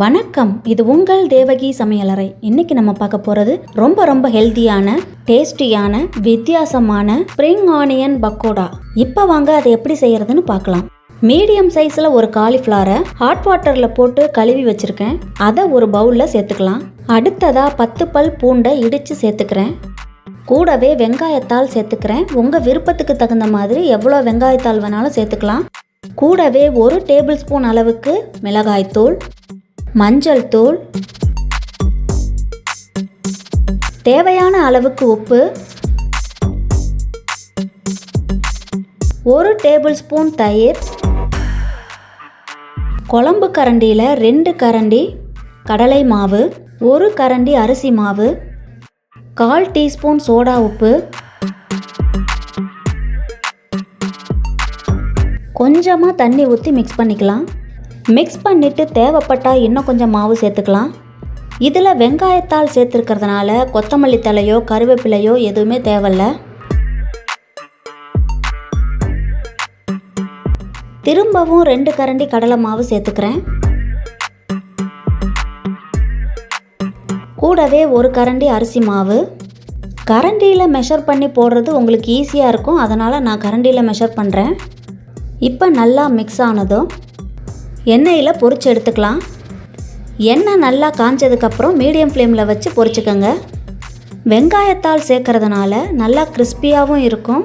வணக்கம். இது உங்கள் தேவகி சமையலறை. இன்னைக்கு நம்ம பார்க்க போகிறது ரொம்ப ரொம்ப ஹெல்த்தியான டேஸ்டியான வித்தியாசமான ஸ்ப்ரிங் ஆனியன் பக்கோடா. இப்போ வாங்க அதை எப்படி செய்யறதுன்னு பார்க்கலாம். மீடியம் சைஸில் ஒரு காலிஃப்ளவரை ஹாட் வாட்டரில் போட்டு கழுவி வச்சுருக்கேன். அதை ஒரு பவுலில் சேர்த்துக்கலாம். அடுத்ததாக பத்து பல் பூண்டை இடித்து சேர்த்துக்கிறேன். கூடவே வெங்காயத்தால் சேர்த்துக்கிறேன். உங்கள் விருப்பத்துக்கு தகுந்த மாதிரி எவ்வளோ வெங்காயத்தாள் வேணாலும் சேர்த்துக்கலாம். கூடவே ஒரு டேபிள் ஸ்பூன் அளவுக்கு மிளகாய்த்தூள். மஞ்சள் தூள். தேவையான அளவுக்கு உப்பு. ஒரு டேபிள் ஸ்பூன் தயிர். குழம்பு கரண்டியில் ரெண்டு கரண்டி கடலை மாவு ஒரு கரண்டி அரிசி மாவு கால் டீஸ்பூன் சோடா உப்பு. கொஞ்சமாக தண்ணி ஊற்றி மிக்ஸ் பண்ணிக்கலாம். மிக்ஸ் பண்ணிவிட்டு தேவைப்பட்டால் இன்னும் கொஞ்சம் மாவு சேர்த்துக்கலாம். இதில் வெங்காயத்தால் சேர்த்துருக்கிறதுனால கொத்தமல்லி தலையோ கருவேப்பிலையோ எதுவுமே தேவையில்ல. திரும்பவும் ரெண்டு கரண்டி கடலை மாவு சேர்த்துக்கிறேன். கூடவே ஒரு கரண்டி அரிசி மாவு. கரண்டியில் மெஷர் பண்ணி போடுறது உங்களுக்கு ஈஸியாக இருக்கும். அதனால் நான் கரண்டியில் மெஷர் பண்ணுறேன் இப்போ நல்லா மிக்ஸ் ஆனதும் எண்ணெயில் பொறிச்சு எடுத்துக்கலாம். எண்ணெய் நல்லா காஞ்சதுக்கப்புறம் மீடியம் ஃப்ளேமில் வச்சு பொறிச்சுக்கோங்க வெங்காயத்தால் சேர்க்கறதுனால நல்லா கிறிஸ்பியாகவும் இருக்கும்.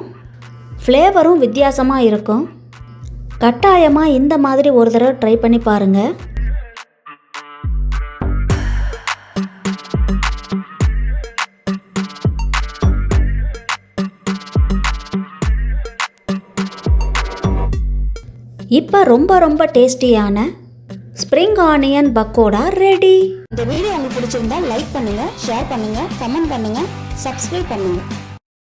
ஃப்ளேவரும் வித்தியாசமாக இருக்கும். கட்டாயமாக இந்த மாதிரி ஒரு தடவை ட்ரை பண்ணி பாருங்கள் இப்போ ரொம்ப ரொம்ப டேஸ்டியான ஸ்ப்ரிங் ஆனியன் பக்கோடா ரெடி. இந்த வீடியோ உங்களுக்கு பிடிச்சிருந்தா லைக் பண்ணுங்கள் ஷேர் பண்ணுங்கள் கமெண்ட் பண்ணுங்கள் சப்ஸ்கிரைப் பண்ணுங்கள்